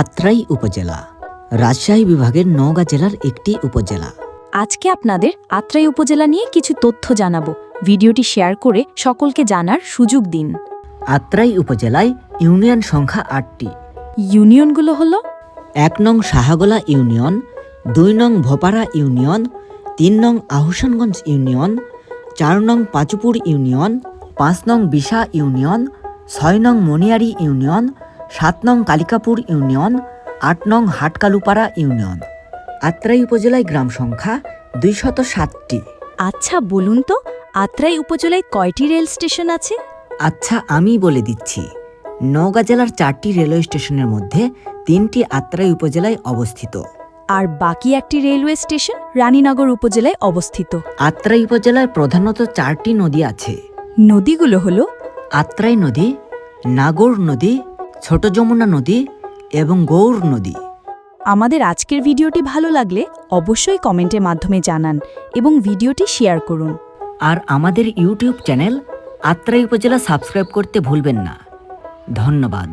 আত্রাই উপজেলা। রাজশাহী বিভাগের নওগাঁ জেলার একটি উপজেলা। আজকে আপনাদের আত্রাই উপজেলা নিয়ে কিছু তথ্য জানাব। ভিডিওটি শেয়ার করে সকলকে জানার সুযোগ দিন। আত্রাই উপজেলায় ইউনিয়ন সংখ্যা আটটি। ইউনিয়নগুলো হলো? এক নং সাহাগোলা ইউনিয়ন দুই নং ভোপারা ইউনিয়ন তিন নং আহুসানগঞ্জ ইউনিয়ন চার নং পাচুপুর ইউনিয়ন পাঁচ নং বিশা ইউনিয়ন ছয় নং মনিয়ারি ইউনিয়ন সাত নং কালিকাপুর ইউনিয়ন আট নং হাটকালুপাড়া ইউনিয়ন। আত্রাই উপজেলায় গ্রাম সংখ্যা দুইশত সাতটি। আচ্ছা বলুন তো আত্রাই উপজেলায় কয়টি রেল স্টেশন আছে? আচ্ছা আমি বলে দিচ্ছি নওগাঁ জেলার চারটি রেলওয়ে স্টেশনের মধ্যে তিনটি আত্রাই উপজেলায় অবস্থিত। আর বাকি একটি রেলওয়ে স্টেশন রানীনগর উপজেলায় অবস্থিত। আত্রাই উপজেলায় প্রধানত চারটি নদী আছে। নদীগুলো হলো? আত্রাই নদী নাগর নদী ছোট যমুনা নদী এবং গৌর নদী। আমাদের আজকের ভিডিওটি ভালো লাগলে অবশ্যই কমেন্টের মাধ্যমে জানান এবং ভিডিওটি শেয়ার করুন। আর আমাদের ইউটিউব চ্যানেল আত্রাই উপজেলা সাবস্ক্রাইব করতে ভুলবেন না। ধন্যবাদ।